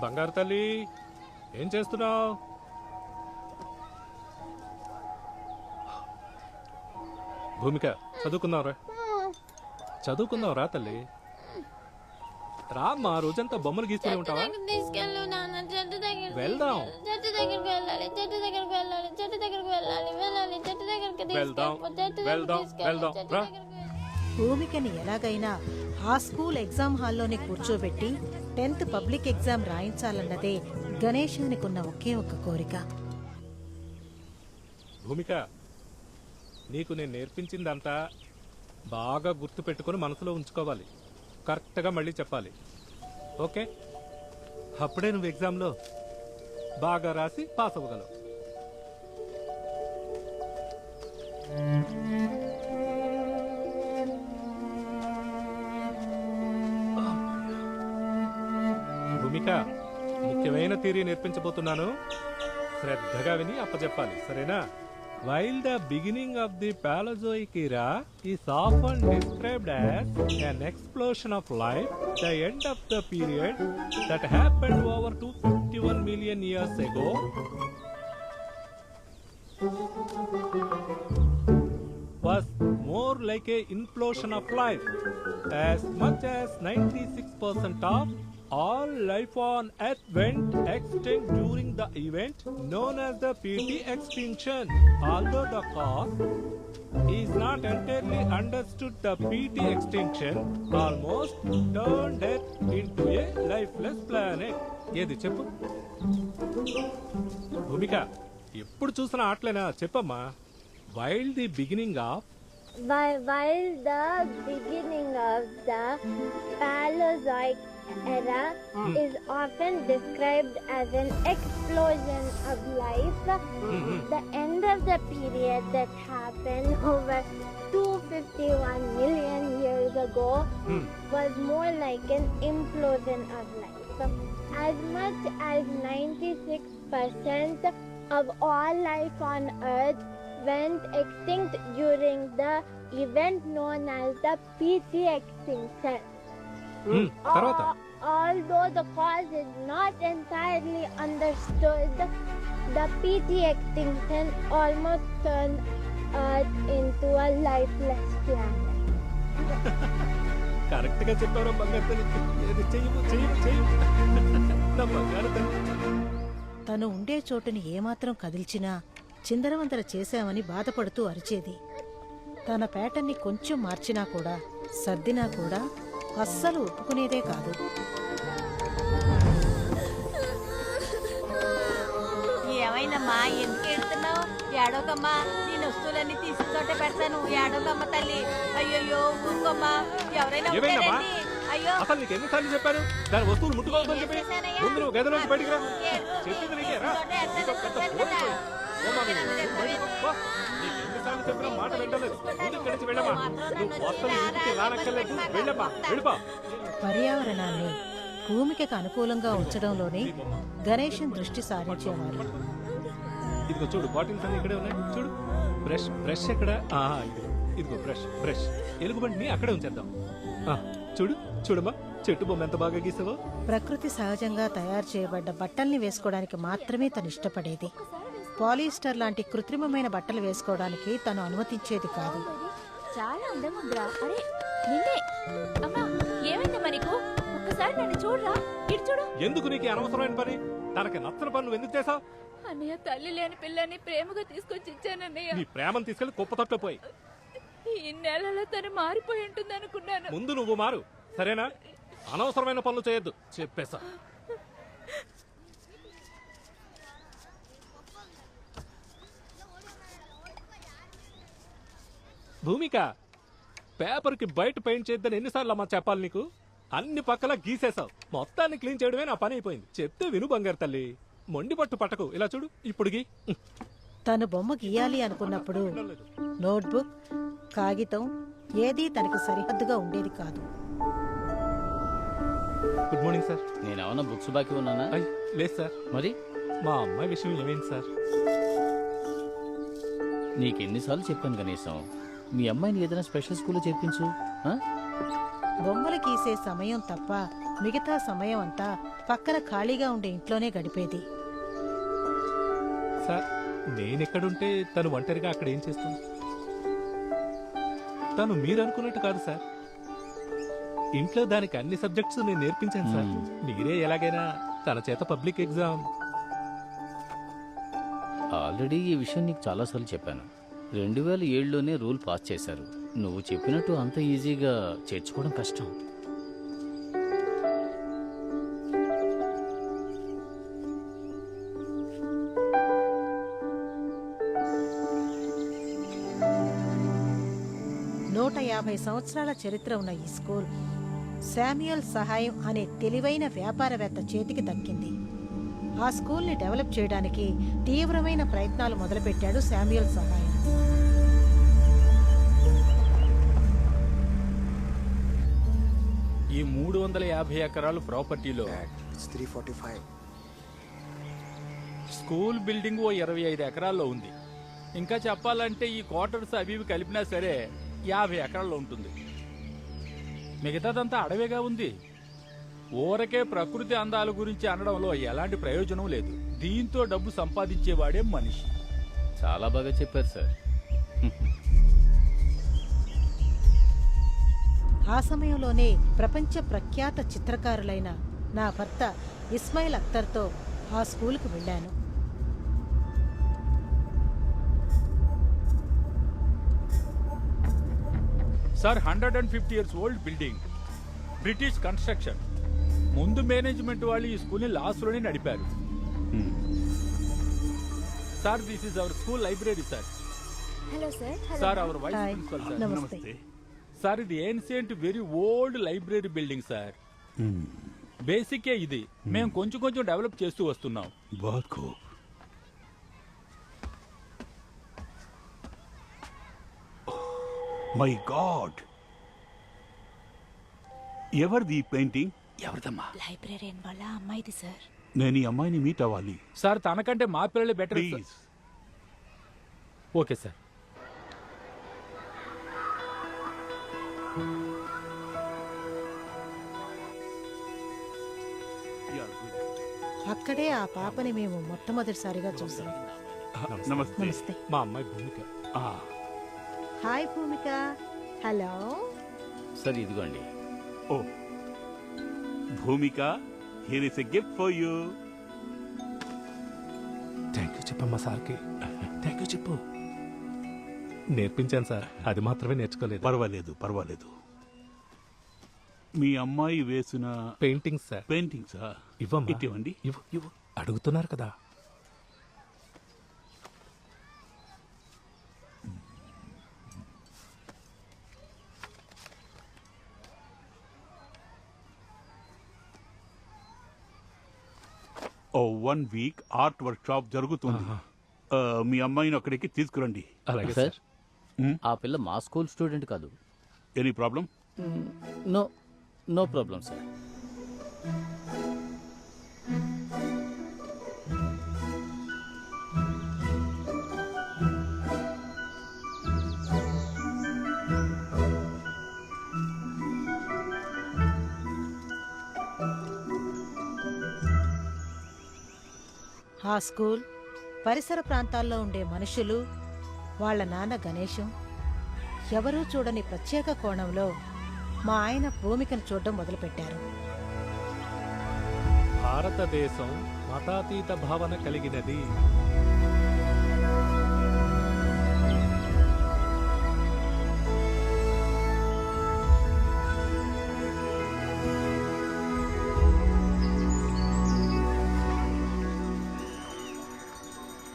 బంగారు తల్లి ఏం చేస్తున్నావు భూమిక చదువుకుందాంరా చదువుకుందాం రా తల్లి రామ్మా రోజంతా బొమ్మలు గీస్తూనే ఉంటావా తీసుకెళ్ళు నాన్న చెట్టు దగ్గర వెళ్దాం. చెట్టు దగ్గరికి వెళ్ళాలి చెట్టు దగ్గరికి వెళ్ళాలి చెట్టు దగ్గరికి వెళ్ళాలి వెళ్ళాలి చెట్టు దగ్గరికి వెళ్దాం. వెళ్దాం. వెళ్దాం. రా. భూమికని ఎలాగైనా ఆ స్కూల్ ఎగ్జామ్ హాల్లోనే కూర్చోబెట్టి టెన్త్ పబ్లిక్ ఎగ్జామ్ రాయించాలన్నదే గణేశానికున్న ఒకే ఒక్క కోరిక. భూమిక నీకు నేను నేర్పించిందంతా బాగా గుర్తు పెట్టుకుని మనసులో ఉంచుకోవాలి. కరెక్ట్గా మళ్ళీ చెప్పాలి. ఓకే? అప్పుడే నువ్వు ఎగ్జామ్లో బాగా రాసి పాస్ అవ్వగలవు. ముఖ్యమైన థియరీ నేర్పించబోతున్నాను శ్రద్ధగా విని అప్పచెప్పాలి సరేనా while the beginning of the Palaeozoic era is often described as an explosion of life, the end of the period that happened over 251 million years ago was more like a implosion of life. As much as 96% of all life on Earth went extinct during the event known as the PT extinction. Although the cause is not entirely understood, the PT extinction almost turned Earth into a lifeless planet. ఏది చెప్పు భూమిక ఎప్పుడు చూసిన ఆటలేనా చెప్పమ్మా while the beginning of While, while the beginning of the Paleozoic era hmm. is often described as an explosion of life, hmm, hmm. the end of the period that happened over 251 million years ago was more like an implosion of life. As much as 96% of all life on Earth went extinct during the event known as the PT extinction. తర్వాత? Al- Although the cause is not entirely understood, the PT extinction almost turned Earth into a lifeless planet. కరెక్ట్గా చెప్పారు తను ఉండే చోటుని ఏమాత్రం కదిల్చినా చిందరవందర చేశామని బాధపడుతూ అరిచేది. తన పేటని కొంచెం మార్చినా కూడా సర్దినా కూడా అస్సలు ఒప్పుకునేదే కాదు. ఏమైందమ్మా? ఎందుకు ఎడుతున్నావు ఏడోకమ్మా నేను వస్తువులన్నీ చోట పెడతాను. ఏడోకమ్మ తల్లి. అయ్యయ్యో ఊరుకోమ్మా. ఎవరైనా? ఉంటారండి అయ్యో. అసలు నీకు ఎన్నిసార్లు చెప్పాను దాని వస్తువులు ముట్టుకోవద్దని చెప్పి? ముందు నువ్వు గదిలోంచి బయటికి రా. చెప్పింది నీకే. రా. ఎన్నిసార్లు చెప్పినా మాట ముందు వెళ్ళమా నువ్వు ఇంటికి రానక్కర్లేదు వెళ్ళిపో పర్యావరణాన్ని భూమికకు అనుకూలంగా ఉంచడంలోనే గణేశన్ దృష్టి సారించేవారు. ఇదిగో చూడు బాటిల్స్ అన్ని ఇక్కడే ఉన్నాయి. చూడు బ్రష్ బ్రష్ ఎక్కడ? ఇదిగో ఇదిగో బ్రష్ బ్రష్ ఎలుగుబంటిని అక్కడే ఉంచేద్దాం. చూడు చూడమ్మా చెట్టు బొమ్మ ఎంత బాగా గీసావో. ప్రకృతి సహజంగా తయారు చేయబడ్డ బట్టల్ని వేసుకోవడానికి మాత్రమే తను ఇష్టపడేది. పాలిస్టర్ లాంటి కృత్రిమమైన బట్టలు వేసుకోవడానికి తను అనుమతించేది కాదు. చాలా అందంగా ఉందిరా అరే నిన్నే. అమ్మా ఏమైందమ్మా నీకు ఒక్కసారి నన్ను చూడరా? ఇటు చూడు. ఎందుకు నీకు అనవసరమైన పని? తనకి నచ్చని పని నువ్వు ఎందుకు చేసావు అన్నయ్య తల్లి లేని పిల్లని ప్రేమగా తీసుకొచ్చి ఇచ్చానన్నయ్య. నీ ప్రేమను తీసుకెళ్ళి కుప్పతొట్లో పోయి. ఈ నెలలో తను మారిపోయి ఉంటుంది అనుకున్నాను ముందు నువ్వు మారు. సరేనా? అనవసరమైన పనులు చేయొద్దు. చెప్పేశా. భూమిక పేపర్కి బయట పెయింట్ చేద్దని ఎన్నిసార్లు అమ్మా చెప్పాలి నీకు? అన్ని పక్కల గీసేసావు మొత్తాన్ని క్లీన్ చేయడమే నా పని అయిపోయింది. చెప్తే విను బంగారు తల్లి. మొండి పట్టు పట్టకు. ఇలా చూడు ఇప్పుడు గీ. తను బొమ్మ గీయాలి అనుకున్నప్పుడు నోట్బుక్ కాగితం ఏదీ తనకు సరిహద్దుగా ఉండేది కాదు. Good morning sir. నేనేమన్నా బుక్స్ బాకీ ఉన్నానా? అయ్ లేదు సార్. మరి? మా అమ్మాయి విషయం ఏమైంది సార్? నీకెన్నిసార్లు చెప్పాను కనీసం. మీ అమ్మాయిని ఏదైనా స్పెషల్ స్కూల్లో చేర్పించు. ఆ? బొమ్మలు గీసే సమయం తప్ప మిగతా సమయం అంతా పక్కన ఖాళీగా ఉండే ఇంట్లోనే గడిపేది. సార్ నేనెక్కడుంటే తను ఒంటరిగా అక్కడ ఏం చేస్తుంది? తను మీరు అనుకున్నట్టు కాదు సార్. ఇంట్లో దానికి అన్ని సబ్జెక్ట్స్ నేను నేర్పించాను సార్. మీరే ఎలాగైనా తన చేత పబ్లిక్ ఎగ్జామ్. ఆల్రెడీ ఈ విషయం నీకు చాలాసార్లు చెప్పాను. రెండు వేల ఏడులోనే రూల్ పాస్ చేశారు. నువ్వు చెప్పినట్టు అంత ఈజీగా చేర్చుకోవడం కష్టం. నూట యాభై సంవత్సరాల చరిత్ర ఉన్న ఈ స్కూల్ శామ్యుయల్ సహాయం అనే తెలివైన వ్యాపారవేత్త చేతికి దక్కింది. ఆ స్కూల్ని డెవలప్ చేయడానికి తీవ్రమైన ప్రయత్నాలు మొదలుపెట్టాడు శామ్యుయల్ సహాయం. ఈ మూడు వందల యాభై ఎకరాలు ప్రాపర్టీలో It's 345. స్కూల్ బిల్డింగ్ ఓ ఇరవై ఐదు ఎకరాల్లో ఉంది. ఇంకా చెప్పాలంటే ఈ క్వార్టర్స్ అవి ఇవి కలిపినా సరే యాభై ఎకరాల్లో ఉంటుంది. మిగతాదంతా అడవిగా ఉంది. ఊరకే ప్రకృతి అందాల గురించి అనడంలో ఎలాంటి ప్రయోజనం లేదు. దీంతో డబ్బు సంపాదించేవాడే మనిషి. చాలా బాగా చెప్పారు సార్. ఆ సమయంలోనే ప్రపంచ ప్రఖ్యాత చిత్రకారులైన నా భర్త ఇస్మాయిల్ అఖ్తర్తో ఆ స్కూల్కి వెళ్ళాను. Sir hundred and fifty years old building. British construction. ముందు మేనేజ్మెంట్ వాళ్ళు ఈ స్కూల్ని లాస్ట్లోనే నడిపారు. Sir this is our school library sir. Sir. Hello. Sir our vice principal sir. నమస్తే. సార్ ఇది ancient very old library building sir బేసికే ఇది మేము కొంచెం కొంచెం డెవలప్ చేస్తూ వస్తున్నాం बहुत खूब మై గాడ్ ఎవరిది పెయింటింగ్ ఎవరిదమ్మా లైబ్రరీన్ వాళ్ళ అమ్మాయిది సార్ నేను ఈ అమ్మాయిని మీట్ అవ్వాలి సార్ తనకంటే మా పిల్లలే బెటర్ ప్లీజ్ ఓకే సార్ అక్కడే ఆ పాపని మేము మొట్టమొదటిసారిగా చూసాం. నమస్తే. నమస్తే. మా అమ్మాయి భూమిక. ఆ, హాయ్ భూమిక. హలో. సార్ ఇదిగోండి. ఓ. Bhoomika here is a gift for you thank you చెప్పమ్మా సార్కి. థ్యాంక్ యూ చెప్పు. నేర్పించాను సార్. అది మాత్రమే నేర్చుకోలేదు. పర్వాలేదు పర్వాలేదు. మీ అమ్మాయి వేసిన పెయింటింగ్ సార్. పెయింటింగ్సా ఇవ్వమ్మా. ఇవ్వండి ఇవ్వు ఇవ్వు. అడుగుతున్నారు కదా. Oh one week art workshop జరుగుతుంది మీ అమ్మాయిని అక్కడికి తీసుకురండి. అలాగే సార్ సార్. ఆ పిల్ల మా స్కూల్ స్టూడెంట్ కాదు. Any problem? No no problem sir ఆ స్కూల్ పరిసర ప్రాంతాల్లో ఉండే మనుషులు వాళ్ళ నాన్న గణేశం ఎవరూ చూడని ప్రత్యేక కోణంలో మా ఆయన భూమికను చూడడం మొదలుపెట్టారు. భారతదేశం మతాతీత భావన కలిగినది.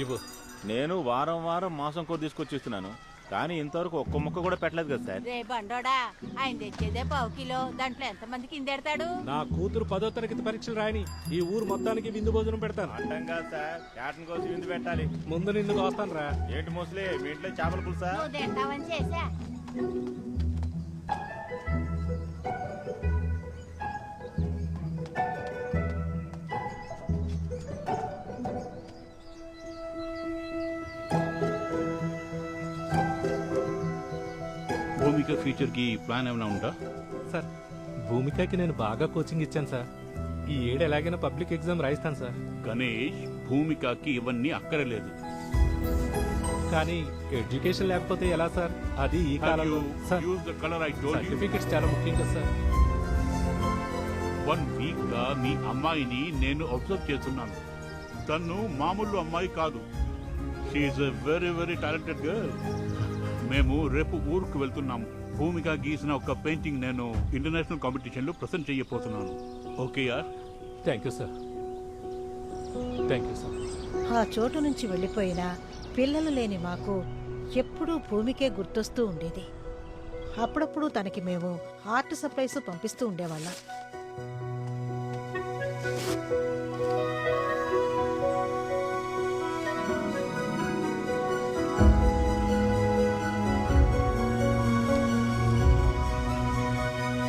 ఇవ్వు. నేను వారం వారం మాసం కొద్ది తీసుకొచ్చి ఇస్తున్నాను. కానీ ఇంతవరకు ఒక్క ముక్క కూడా పెట్టలేదు కదా సార్. రే బండోడా ఆయన తెచ్చేదే పావు కిలో. దాంట్లో ఎంతమందికి ఇందెడతాడు నా కూతురు పదో తరగతి పరీక్షలు రాయని ఈ ఊరు మొత్తానికి విందు భోజనం పెడతాను. అంటాం కాదు సార్. క్యాటన్ కోసం విందు పెట్టాలి. ముందు నిన్ను వస్తాను రా. ఏంటి మోస్లీ మీ ఇంట్లో చేపల పులుసా? నువ్వు తింటావని చేసా భూమిక ఫ్యూచర్కి ప్లాన్ ఏమైనా ఉందా? సార్ భూమికకి నేను బాగా కోచింగ్ ఇచ్చాను సార్. ఈ ఏడు ఎలాగైనా పబ్లిక్ ఎగ్జామ్ రాయిస్తాను సార్. గణేష్ భూమికకి ఇవన్నీ అక్కరలేదు కానీ ఎడ్యుకేషన్ లేకపోతే ఎలా సార్? అది ఈ కాలంలో. Sir use the colour I told you certificates చాలా ముఖ్యం కదా సార్. వన్ వీక్గా మీ అమ్మాయిని నేను అబ్జర్వ్ చేస్తున్నాను. తను మామూలు అమ్మాయి కాదు. She very very talented girl మేము రేపు ఊరుకు వెళ్తున్నాము. భూమిక గీసిన ఒక పెయింటింగ్ నేను ఇంటర్నేషనల్ కాంపిటీషన్లో ప్రజెంట్ చేయబోతున్నాను. ఓకే యార్? Thank you sir. Thank you sir. ఆ చోటు నుంచి వెళ్ళిపోయినా పిల్లలు లేని మాకు ఎప్పుడూ భూమికే గుర్తొస్తూ ఉండేది. అప్పుడప్పుడు తనకి మేము ఆర్ట్ సప్లైస్ పంపిస్తూ ఉండేవాళ్ళం.